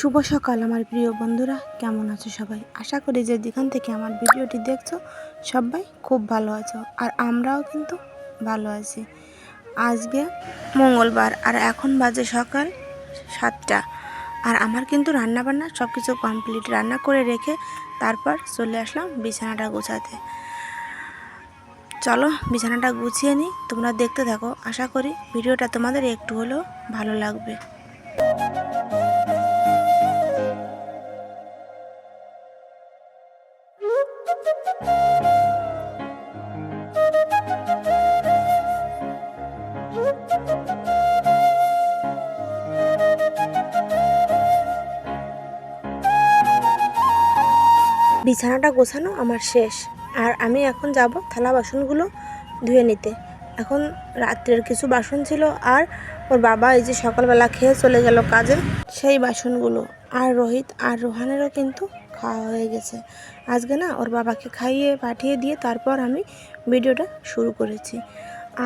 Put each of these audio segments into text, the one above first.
শুভ সকাল, আমার প্রিয় বন্ধুরা। কেমন আছো সবাই? আশা করি যে যেখান থেকে আমার ভিডিওটি দেখছ, সবাই খুব ভালো আছো, আর আমরাও কিন্তু ভালো আছি। আজকে মঙ্গলবার, আর এখন বাজে সকাল সাতটা, আর আমার কিন্তু রান্না বান্না সব কিছু কমপ্লিট। রান্না করে রেখে তারপর চলে আসলাম বিছানাটা গোছাতে। চলো বিছানাটা গুছিয়ে নিই, তোমরা দেখতে থাকো। আশা করি ভিডিওটা তোমাদের একটু হলেও ভালো লাগবে। বিছানাটা গোছানো আমার শেষ। আর আমি এখন যাব থালা বাসনগুলো ধুয়ে নিতে। এখন রাত্রের কিছু বাসন ছিল আর ওর বাবা এই যে সকালবেলা খেয়ে চলে গেল কাজে, সেই বাসনগুলো। আর রোহিত আর রোহানেরও কিন্তু খাওয়া হয়ে গেছে। আজকে না ওর বাবাকে খাইয়ে পাঠিয়ে দিয়ে তারপর আমি ভিডিওটা শুরু করেছি।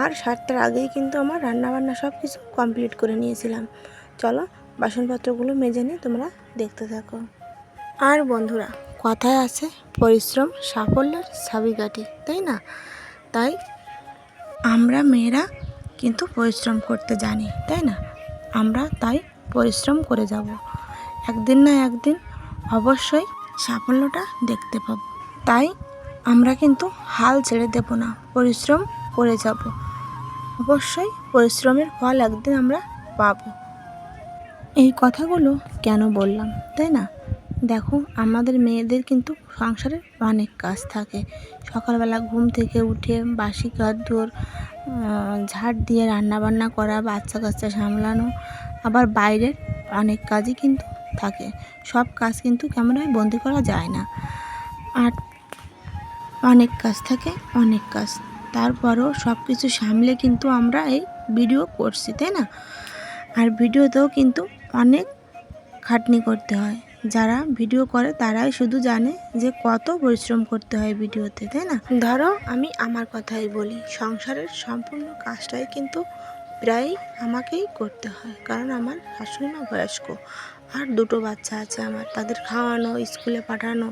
আর সাতটার আগেই কিন্তু আমার রান্নাবান্না সব কিছু কমপ্লিট করে নিয়েছিলাম। চলো বাসনপত্রগুলো মেজে নিয়ে তোমরা দেখতে থাকো। আর বন্ধুরা কথায় আছে, পরিশ্রম, সাফল্যের চাবিকাঠি, তাই না? তাই আমরা মেয়েরা কিন্তু পরিশ্রম করতে জানি, তাই না? আমরা তাই পরিশ্রম করে যাব। একদিন না একদিন অবশ্যই সাফল্যটা দেখতে পাবো। তাই আমরা কিন্তু হাল ছেড়ে দেব না, পরিশ্রম করে যাব। অবশ্যই পরিশ্রমের ফল একদিন আমরা পাবো। এই কথাগুলো কেন বললাম, তাই না? দেখো, আমাদের মেয়েদের কিন্তু সংসারে অনেক কাজ থাকে। সকালবেলা ঘুম থেকে উঠে বাসি কাদ্দুর ঝাড় দিয়ে রান্না বান্না করা, বাচ্চা কাচ্চা সামলানো, আবার বাইরের অনেক কাজই কিন্তু থাকে। সব কাজ কিন্তু ক্যামেরায় বন্দি করা যায় না। আর অনেক কাজ থাকে, অনেক কাজ। তারপরও সব কিছু সামলে কিন্তু আমরা এই ভিডিও করছি, তাই না? আর ভিডিওতেও কিন্তু অনেক খাটনি করতে হয়। যারা ভিডিও করে তারাই শুধু জানে যে কত পরিশ্রম করতে হয় ভিডিওতে, তাই না? ধরো আমি আমার কথাই বলি, সংসারের সম্পূর্ণ কাজটাই কিন্তু প্রায় আমাকেই করতে হয়, কারণ আমার শাশুড়ি মা বয়স্ক, আর দুটো বাচ্চা আছে আমার, তাদের খাওয়ানো, স্কুলে পাঠানো।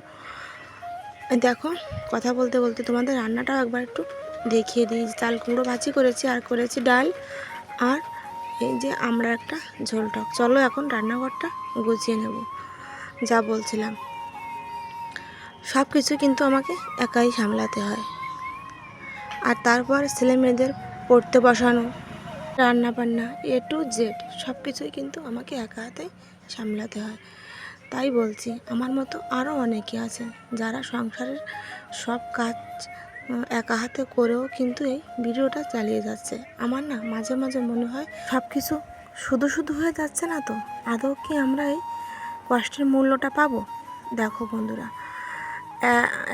দেখো, কথা বলতে বলতে তোমাদের রান্নাটাও একবার একটু দেখিয়ে দিই, চাল কুমড়ো ভাজি করেছি, আর করেছি ডাল, আর এই যে আমরা একটা ঝোল টক। চলো এখন রান্নাঘরটা গুছিয়ে নেব। যা বলছিলাম। সব কিছু কিন্তু আমাকে একাই সামলাতে হয়। আর তারপর ছেলে মেয়েদের পড়তে বসানো রান্না বান্না এ টু জেড সব কিছুই কিন্তু আমাকে একা হাতে সামলাতে হয়। তাই বলছি, আমার মতো আরও অনেকে আছে যারা সংসারের সব কাজ একা হাতে করেও কিন্তু এই ভিডিওটা চালিয়ে যাচ্ছে। আমার না মাঝে মাঝে মনে হয় সব কিছু শুধু শুধু হয়ে যাচ্ছে না তো? আদৌ কি আমরা এই কষ্টের মূল্যটা পাবো? দেখো বন্ধুরা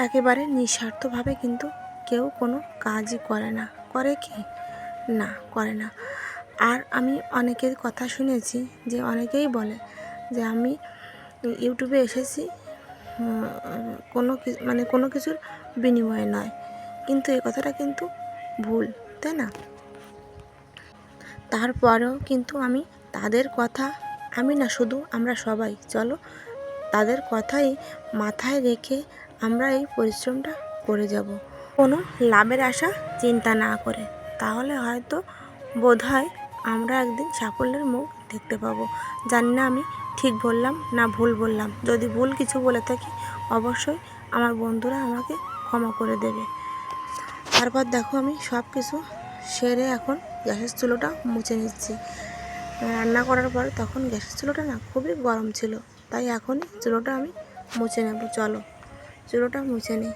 একেবারে নিঃস্বার্থভাবে কিন্তু কেউ কোনো কাজই করে না। করে কি? না, করে না। আর আমি অনেকের কথা শুনেছি যে, অনেকেই বলে যে, আমি ইউটিউবে এসেছি কোনো মানে কোনো কিছুর বিনিময়ে নয়। কিন্তু এ কথাটা কিন্তু ভুল, তাই না? তারপরেও কিন্তু আমি তাদের কথা আমি না শুধু আমরা সবাই, চলো। তাদের কথাই মাথায় রেখে আমরা এই পরিশ্রমটা করে যাব। কোনো লাভের আশা চিন্তা না করে। তাহলে হয়তো বোধ হয় আমরা একদিন সাফল্যের মুখ দেখতে পাবো। জানি না আমি ঠিক বললাম না ভুল বললাম। যদি ভুল কিছু বলে থাকি, অবশ্যই আমার বন্ধুরা আমাকে ক্ষমা করে দেবে। তারপর দেখো আমি সব কিছু সেরে এখন গ্যাসের চুলোটা মুছে নিচ্ছি। রান্না করার পর তখন গ্যাসের চুলোটা না খুবই গরম ছিল। তাই এখনই চুলোটা আমি মুছে নেব, চলো। চুলোটা মুছে নিই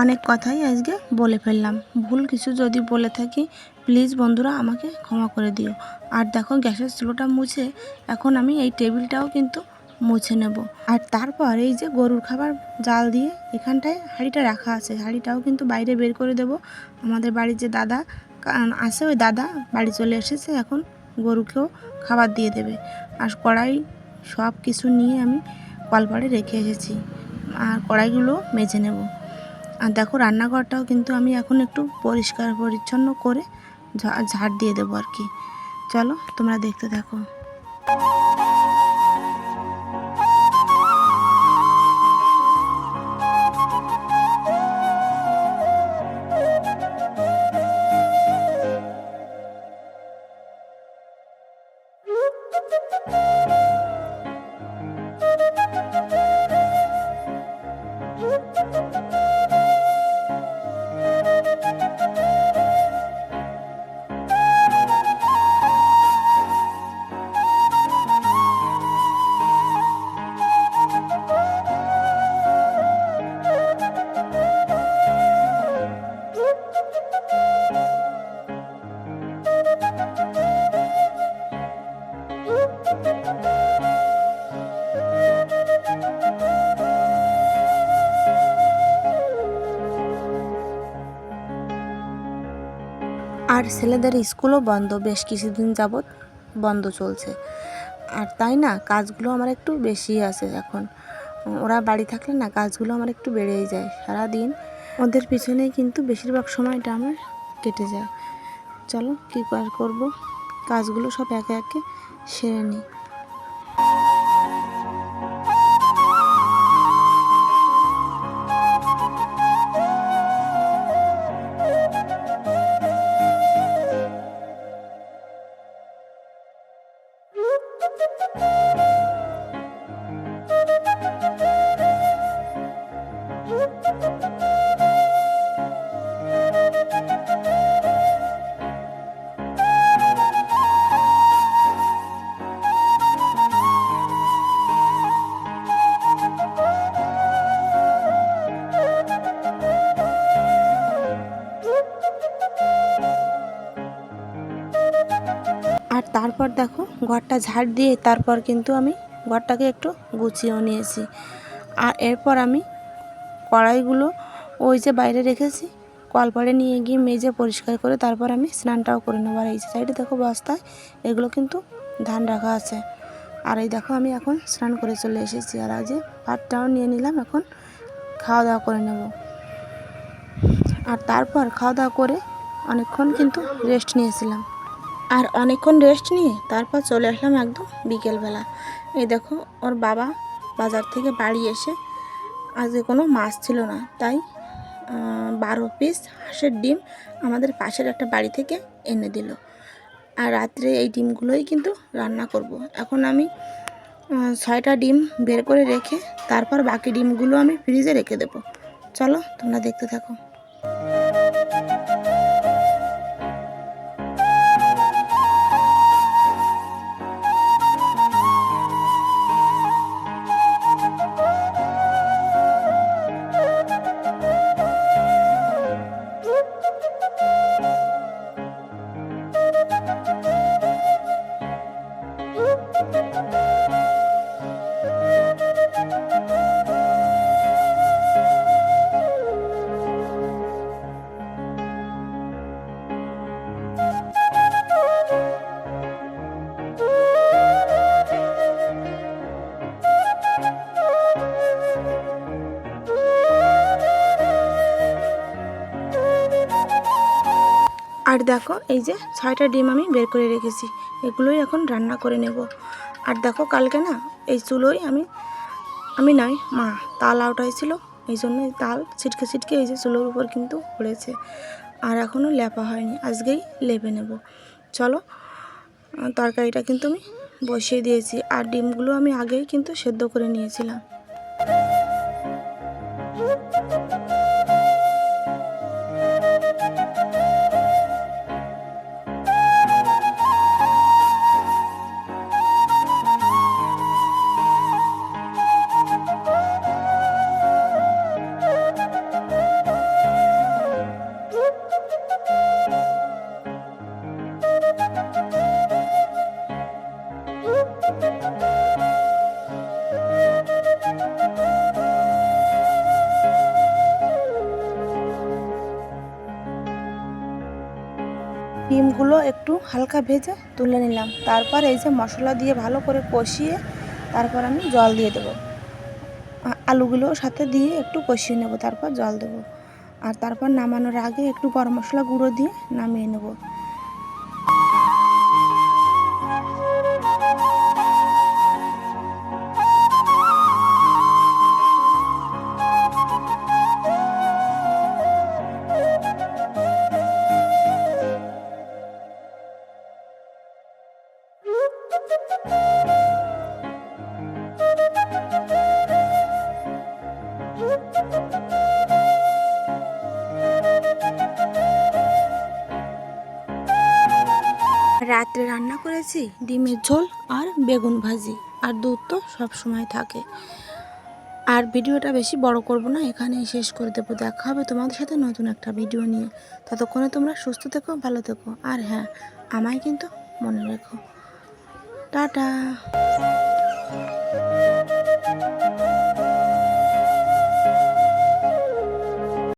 অনেক কথাই আজকে বলে ফেললাম। ভুল কিছু যদি বলে থাকি প্লিজ বন্ধুরা আমাকে ক্ষমা করে দিও। আর দেখো, গ্যাসের চুলোটা মুছে এখন আমি এই টেবিলটাও কিন্তু মুছে নেব। আর তারপর এই যে গরুর খাবার জাল দিয়ে এখানটায় হাঁড়িটা রাখা আছে। হাঁড়িটাও কিন্তু বাইরে বের করে দেব। আমাদের বাড়ির যে দাদা আছে ওই দাদা, বাড়ি চলে এসেছে, এখন গরুকেও খাবার দিয়ে দেবে। আর কড়াই সব কিছু নিয়ে আমি কলপাড়ে রেখে এসেছি। আর কড়াইগুলো মেজে নেব। আর দেখো রান্নাঘরটাও কিন্তু আমি এখন একটু পরিষ্কার পরিচ্ছন্ন করে ঝাড় দিয়ে দেবো আর কি। চলো তোমরা দেখতে থাকো। ছেলেদের স্কুলও বন্ধ, বেশ কিছুদিন যাবৎ বন্ধ চলছে। আর তাই না, কাজগুলো আমার একটু বেশি আছে এখন। ওরা বাড়ি থাকলে না, কাজগুলো আমার একটু বেড়েই যায় সারা দিন ওদের পিছনে কিন্তু বেশিরভাগ সময়টা আমার কেটে যায়। চলো, কী কাজ করব? কাজগুলো সব একে একে সেরে নিই। ঘরটা ঝাড় দিয়ে তারপর কিন্তু আমি ঘরটাকে একটু গুছিয়েও নিয়েছি। আর এরপর আমি কড়াইগুলো ওই যে বাইরে রেখেছি কলপাড়ে নিয়ে গিয়ে মেজে পরিষ্কার করে তারপর আমি স্নানটাও করে নেব। আর এই যে সাইডে দেখো বস্তায়, এগুলো কিন্তু ধান রাখা আছে। আর এই দেখো আমি এখন স্নান করে চলে এসেছি। আর আজ ভাতটাও নিয়ে নিলাম, এখন খাওয়া দাওয়া করে নেব। আর তারপর খাওয়া দাওয়া করে অনেকক্ষণ কিন্তু রেস্ট নিয়েছিলাম। আর অনেকক্ষণ রেস্ট নিয়ে তারপর চলে আসলাম একদম বিকেলবেলা। এই দেখো, ওর বাবা বাজার থেকে বাড়ি এসে আজকে কোনো মাছ ছিল না। তাই বারো পিস হাঁসের ডিম আমাদের পাশের একটা বাড়ি থেকে এনে দিল। আর রাত্রে এই ডিমগুলোই কিন্তু রান্না করব। এখন আমি ছয়টা ডিম বের করে রেখে তারপর বাকি ডিমগুলো আমি ফ্রিজে রেখে দেবো। চলো, তোমরা দেখতে থাকো। আর দেখো, এই যে ছয়টা ডিম আমি বের করে রেখেছি। এগুলোই এখন রান্না করে নেব। আর দেখো, কালকে না এই চুলোই আমি আমি নাই, মা, তাল আউট হয়েছিল। এই জন্য তাল ছিটকে ছিটকে এই যে চুলোর উপর কিন্তু পড়েছে। আর এখনও লেপা হয়নি, আজকেই লেপে নেব। চলো তরকারিটা কিন্তু আমি বসিয়ে দিয়েছি। আর ডিমগুলো আমি আগেই কিন্তু সেদ্ধ করে নিয়েছিলাম। ডিমগুলো একটু হালকা ভেজে তুলে নিলাম। তারপর এই যে মশলা দিয়ে ভালো করে কষিয়ে তারপর আমি জল দিয়ে দেবো। আলুগুলো সাথে দিয়ে একটু কষিয়ে নেব, তারপর জল দেবো। আর তারপর নামানোর আগে একটু গরম মশলা গুঁড়ো দিয়ে নামিয়ে নেব। রাত্রে রান্না করেছি ডিমের ঝোল আর বেগুন ভাজি। আর দুধ তো সব সময় থাকে। আর ভিডিওটা বেশি বড় করব না, এখানেই শেষ করে দেবো। দেখা হবে তোমাদের সাথে নতুন একটা ভিডিও নিয়ে। ততক্ষণে তোমরা সুস্থ থেকো, ভালো থেকো। আর হ্যাঁ আমায় কিন্তু মনে রেখো। টাটা।